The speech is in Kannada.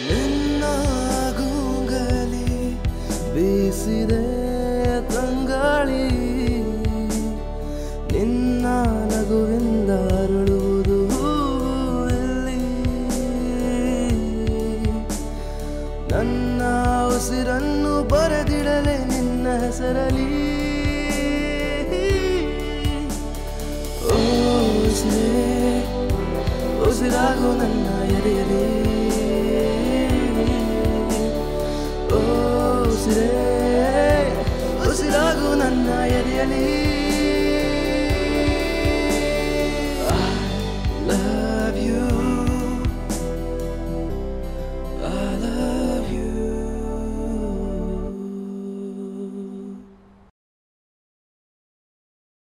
ನಿನ್ನಾಗುಗಲಿ ಬೀಸಿದೆ ತಂಗಾಳಿ. ನಿನ್ನ ನಗುವಿಂದ ಅರಳುವುದು ಇಲ್ಲಿ. ನನ್ನ ಉಸಿರನ್ನು ಬರೆದಿಡಲೆ ನಿನ್ನ ಹೆಸರಲಿ ಉಸಿರಾಗು ನನ್ನ ಎದೆಯಲಿ ಉಸಿರೇ ಉಸಿರಾಗು ನನ್ನ ಎದೆಯಲಿ